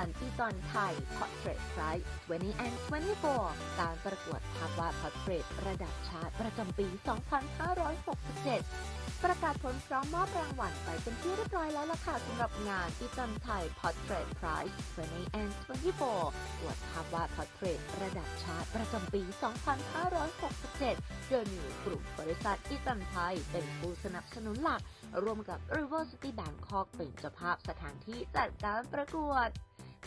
านอีตอนไทย Portrait Prize 20 and 24 การประกวดภาพวาด Portrait ระดับชาติประจำปี 2567ประกาศผลพร้อมมอบรางวัลไปเป็นที่เรียบร้อยแล้วล่ะค่ะสำหรับงานอีตอนไทย Portrait Prize 20 and 24อวดภาพวาด Portrait ระดับชาติประจำปี 2567 โดยมีกลุ่มบริษัทอีตันไทย เป็นผู้สนับสนุนหลัก ร่วมกับ River City Bangkok เป็นเจ้าภาพสถานที่จัดการประกวด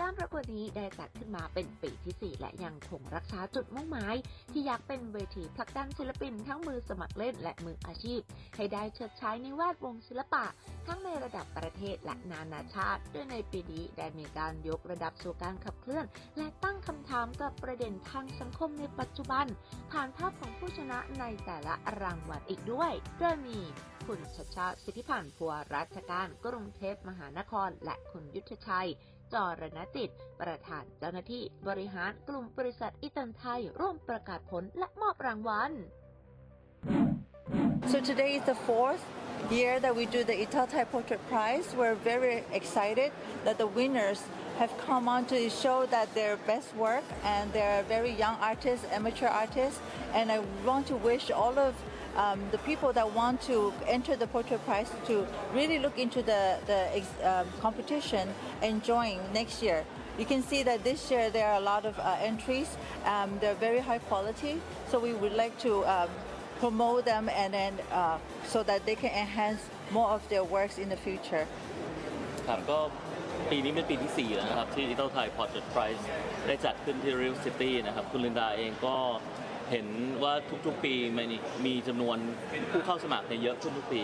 การประกวดนี้ได้จัดขึ้นมาเป็นปีที่ 4 และยังคงรักษาจุดมุ่งหมาย ที่อยากเป็นเวทีผลักดันศิลปินทั้งมือสมัครเล่นและมืออาชีพ ให้ได้เชิดใช้ในแวดวงศิลปะ ทั้งในระดับประเทศและนานาชาติ โดยในปีนี้ได้มีการยกระดับสู่การขับเคลื่อน และตั้งคำถามกับประเด็นทางสังคมในปัจจุบัน ผ่านภาพของผู้ชนะในแต่ละรางวัลอีกด้วยโดยมีคุณชัชชาติสิทธิพันธ์พัวราชการกรุงเทพมหานคร และคุณยุทธชัย จรณจิต ประธานเจ้าหน้าที่บริหารกลุ่มบริษัทอิตันไทย ร่วมประกาศผลและมอบรางวัล So today is the fourth year that we do the Itatai Portrait Prize. We're very excited that the winners have come on to show that their best work and they're very young artists, amateur artists. And I want to wish all of um, the people that want to enter the Portrait Prize to really look into the, the ex- um, competition and join next year. You can see that this year there are a lot of uh, entries. Um, they're very high quality. So we would like to um, promote them and then uh, so that they can enhance more of their works in the future. ครับก็ปีนี้เป็นปีที่ 4 แล้วนะครับ ที่ Little Thai Portrait Prize ได้จัดขึ้นที่ Real City นะครับ คุณลินดาเองก็ เห็นว่าทุกๆปีมันมีจำนวนผู้เข้าสมัครเนี่ยเยอะขึ้นทุกปี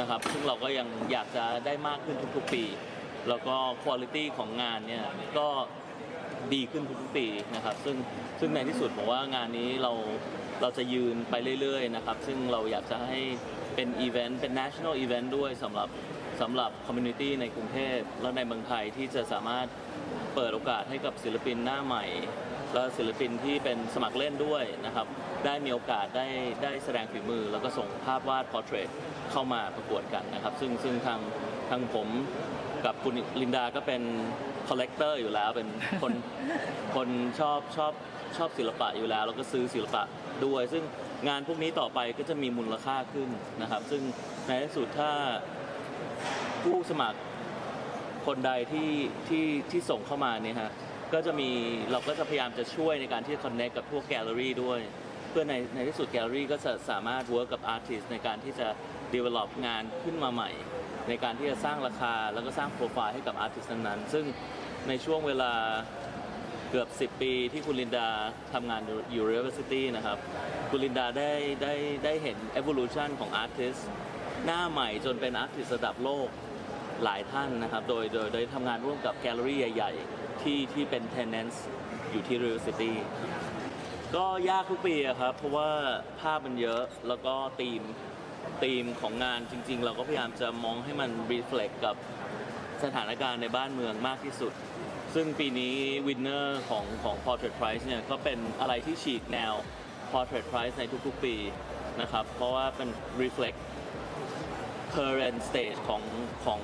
นะครับ ซึ่งเราก็ยังอยากจะได้มากขึ้นทุกๆปี แล้วก็คุณภาพของงานเนี่ยก็ดีขึ้นทุกๆปีนะครับ ซึ่งซึ่งในที่สุดผมว่างานนี้เราเราจะยืนไปเรื่อยๆนะครับ ซึ่งเราอยากจะให้เป็นอีเวนต์เป็น national event ด้วยสำหรับสำหรับคอมมูนิตี้ในกรุงเทพและในเมืองไทยที่จะสามารถเปิดโอกาสให้กับศิลปินหน้าใหม่ และศิลปินที่เป็นสมัครเล่นด้วยนะครับได้มีโอกาสได้ได้แสดงฝีมือ แล้วก็ส่งภาพวาดพอร์เทรตเข้ามาประกวดกันนะครับ ซึ่งซึ่งทางทางผมกับคุณลินดาก็เป็นคอลเลกเตอร์อยู่แล้วเป็นคนคนชอบชอบชอบศิลปะอยู่แล้ว แล้วก็ซื้อศิลปะด้วย ซึ่งงานพวกนี้ต่อไปก็จะมีมูลค่าขึ้นนะครับ ซึ่งในที่สุดถ้าผู้สมัครคนใดที่ที่ที่ส่งเข้ามาเนี่ยฮะ ก็จะมีเราก็จะพยายามจะช่วยในการที่จะ connect กับพวกแกลเลอรี่ด้วย เพื่อในในที่สุดแกลเลอรี่ก็จะสามารถ work กับ artist ในการที่จะ develop งานขึ้นมาใหม่ ในการที่จะสร้างราคาแล้วก็สร้างโปรไฟล์ให้กับ artist นั้นๆซึ่งในช่วงเวลาเกือบ 10 ปีที่คุณลินดาทำงานอยู่ University นะครับ คุณลินดาได้ได้ได้เห็น evolution ของ artist หน้าใหม่จนเป็น artist ระดับโลกหลายท่านนะครับ โดยโดยโดยทำงานร่วมกับแกลเลอรี่ใหญ่ๆ ที่ที่เป็น tenants อยู่ที่ Real City ก็ยากทุกปีอะครับ เพราะว่าภาพมันเยอะแล้วก็ธีมธีมของงานจริง ๆ เราก็พยายามจะมองให้มัน reflect กับสถานการณ์ในบ้านเมืองมากที่สุด ซึ่งปีนี้วินเนอร์ของของ Portrait Prize เนี่ยก็เป็นอะไรที่ฉีกแนว Portrait Prize ในทุกๆปีนะครับ เพราะว่าเป็น reflect current stage ของของ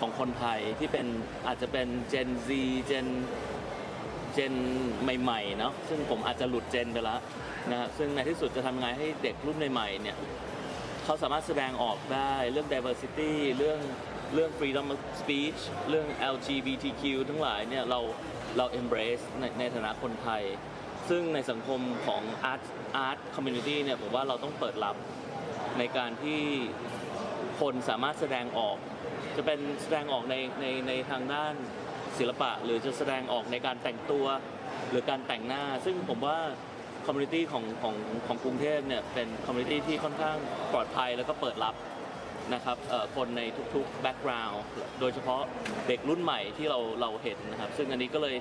ของคนไทยที่เป็นอาจจะเป็น Gen Z Gen Gen ใหม่ๆเนาะซึ่งผมอาจจะหลุดเจนไปแล้วนะครับซึ่งในที่สุดจะทำไงให้เด็กรุ่นใหม่ๆเนี่ยเขาสามารถแสดงออกได้เรื่อง diversity เรื่องเรื่อง freedom of speech เรื่อง LGBTQ ทั้งหลายเนี่ยเราเรา embrace ในในฐานะคนไทย ซึ่งในสังคมของ art art community เนี่ยผมว่าเราต้องเปิดรับในการที่คนสามารถแสดงออก จะเป็นแสดงออกในในในทางด้านศิลปะ หรือจะแสดงออกในการแต่งตัว หรือการแต่งหน้า ซึ่งผมว่าคอมมูนิตี้ของของของกรุงเทพเนี่ยเป็นคอมมูนิตี้ที่ค่อนข้างปลอดภัยแล้วก็เปิดรับนะครับคนในทุกๆแบ็กกราวด์โดยเฉพาะเด็กรุ่นใหม่ที่เราเราเห็นนะครับ ซึ่งอันนี้ก็เลย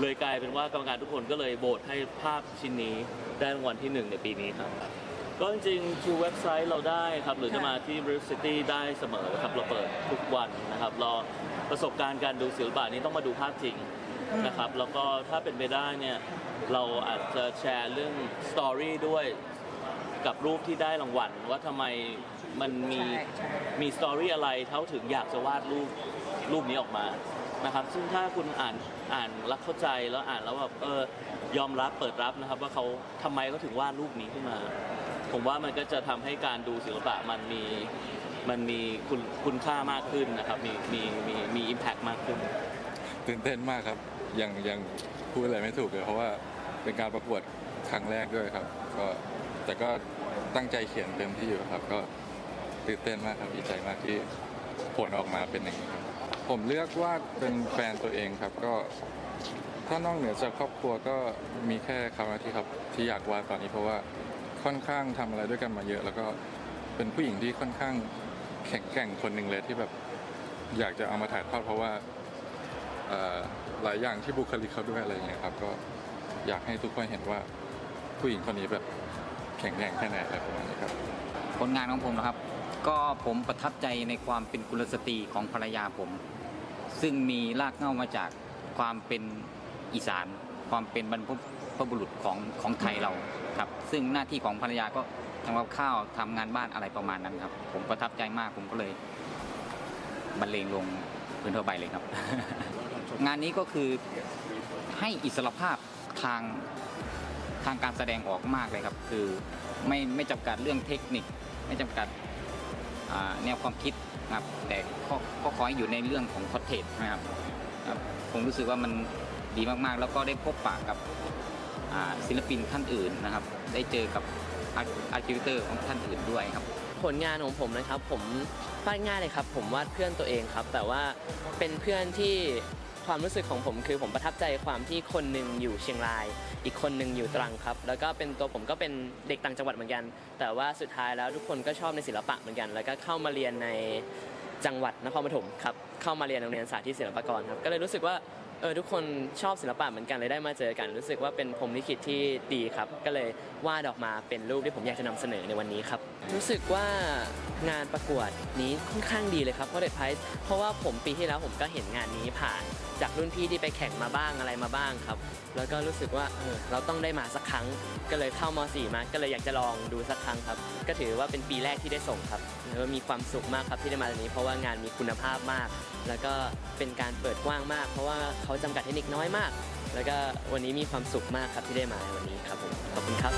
เลยกลายเป็นว่ากรรมการทุกคนก็เลยโหวตให้ภาพชิ้นนี้ได้รางวัลที่หนึ่งในปีนี้ครับ ก็จริงๆท r เว็บไซต์เราได้ครับ หรือจะมาที่ Real City ได้เสมอครับ เราเปิดทุกวันนะครับรอประสบการณ์การดูศิลปะนี้ต้องมาดูภาพจริงนะครับ แล้วก็ถ้าเป็นไปได้เนี่ย เราอาจจะแชร์เรื่องสตอรี่ด้วยกับรูปที่ได้รางวัลว่าทำไมมันมีใช่ใช่มีสตอรี่อะไรเท่าถึงอยากจะวาดรูปรูปนี้ออกมานะครับ ซึ่งถ้าคุณอ่านอ่านแล้วเข้าใจแล้วอ่านแล้วแบบเออยอมรับเปิดรับนะครับ ว่าเขาทำไมเขาถึงวาดรูปนี้ขึ้นมา ผมว่ามันก็จะทำให้การดูศิลปะมันมีมันมีคุณคุณค่ามากขึ้นนะครับมีมีมีมีอิมแพกมากขึ้น ตื่นเต้นมากครับยังยังพูดอะไรไม่ถูกเลยเพราะว่าเป็นการประกวดครั้งแรกด้วยครับ ก็แต่ก็ตั้งใจเขียนเต็มที่อยู่ครับ ก็ตื่นเต้นมากครับดีใจมากที่ผลออกมาเป็นอย่างนี้ครับผมเลือกวาดเป็นแฟนตัวเองครับก็ถ้านอกเหนือจากครอบครัวก็มีแค่คำที่ครับที่อยากวาดตอนนี้เพราะว่า ค่อนข้างทำอะไรด้วยกันมาเยอะ แล้วก็เป็นผู้หญิงที่ค่อนข้างแข็งแกร่งคนหนึ่งเลยที่แบบอยากจะเอามาถ่ายทอดเพราะว่าหลายอย่างที่บุคลิกเขาด้วยอะไรอย่างเงี้ยครับ ก็อยากให้ทุกคนเห็นว่าผู้หญิงคนนี้แบบแข็งแกร่งแค่ไหนอะไรประมาณนี้ครับ ผลงานของผมนะครับ ก็ผมประทับใจในความเป็นกุลสตรีของภรรยาผม ซึ่งมีรากเหง้ามาจากความเป็นอีสาน ความเป็นบรรพ บุรุษของของไทยเราครับ ซึ่งหน้าที่ของภรรยาก็ทำกับข้าวทำงานบ้านอะไรประมาณนั้นครับ ผมประทับใจมากผมก็เลยบรรเลงลงพื้นทั่วไปเลยครับ งานนี้ก็คือให้อิสรภาพทางทางการแสดงออกมากเลยครับ คือไม่ไม่จำกัดเรื่องเทคนิค ไม่จำกัดอ่าแนวความคิดนะครับแต่ก็ก็ขอให้อยู่ในเรื่องของคอนเทนต์นะครับครับ ผมรู้สึกว่ามันดีมากๆ แล้วก็ได้พบปะกับ ศิลปินท่านอื่นนะครับ ได้เจอกับอาร์คิวเตอร์ของท่านอื่นด้วยครับ ผลงานของผมนะครับผมวาดง่ายเลยครับ ผมวาดเพื่อนตัวเองครับ แต่ว่าเป็นเพื่อนที่ความรู้สึกของผมคือผมประทับใจความที่คนหนึ่งอยู่เชียงราย อีกคนหนึ่งอยู่ตรังครับ แล้วก็เป็นตัวผมก็เป็นเด็กต่างจังหวัดเหมือนกัน แต่ว่าสุดท้ายแล้วทุกคนก็ชอบในศิลปะเหมือนกัน แล้วก็เข้ามาเรียนในจังหวัดนครปฐมครับเข้ามาเรียนโรงเรียนสาธิตศิลปากรครับก็เลยรู้สึกว่า เออทุกคนชอบศิลปะเหมือนกันเลยได้มาเจอกัน รู้สึกว่าเป็นพรมลิขิตที่ดีครับ ก็เลยวาดออกมาเป็นรูปที่ผมอยากจะนำเสนอในวันนี้ครับ รู้สึกว่า งานประกวดนี้ค่อนข้างดีเลยครับเพราะเด็ดไพรส์เพราะว่าผมปีที่แล้วผมก็เห็นงานนี้ผ่านจากรุ่นพี่ที่ไปแข่งมาบ้างอะไรมาบ้างครับ แล้วก็รู้สึกว่าเออเราต้องได้มาสักครั้ง ก็เลยเข้าม4มาก็เลยอยากจะลองดูสักครั้งครับ ก็ถือว่าเป็นปีแรกที่ได้ส่งครับแล้วมีความสุขมากครับที่ได้มาตรงนี้ เพราะว่างานมีคุณภาพมาก แล้วก็เป็นการเปิดกว้างมาก เพราะว่าเขาจำกัดเทคนิคน้อยมาก แล้วก็วันนี้มีความสุขมากครับที่ได้มาวันนี้ครับผมขอบคุณครับ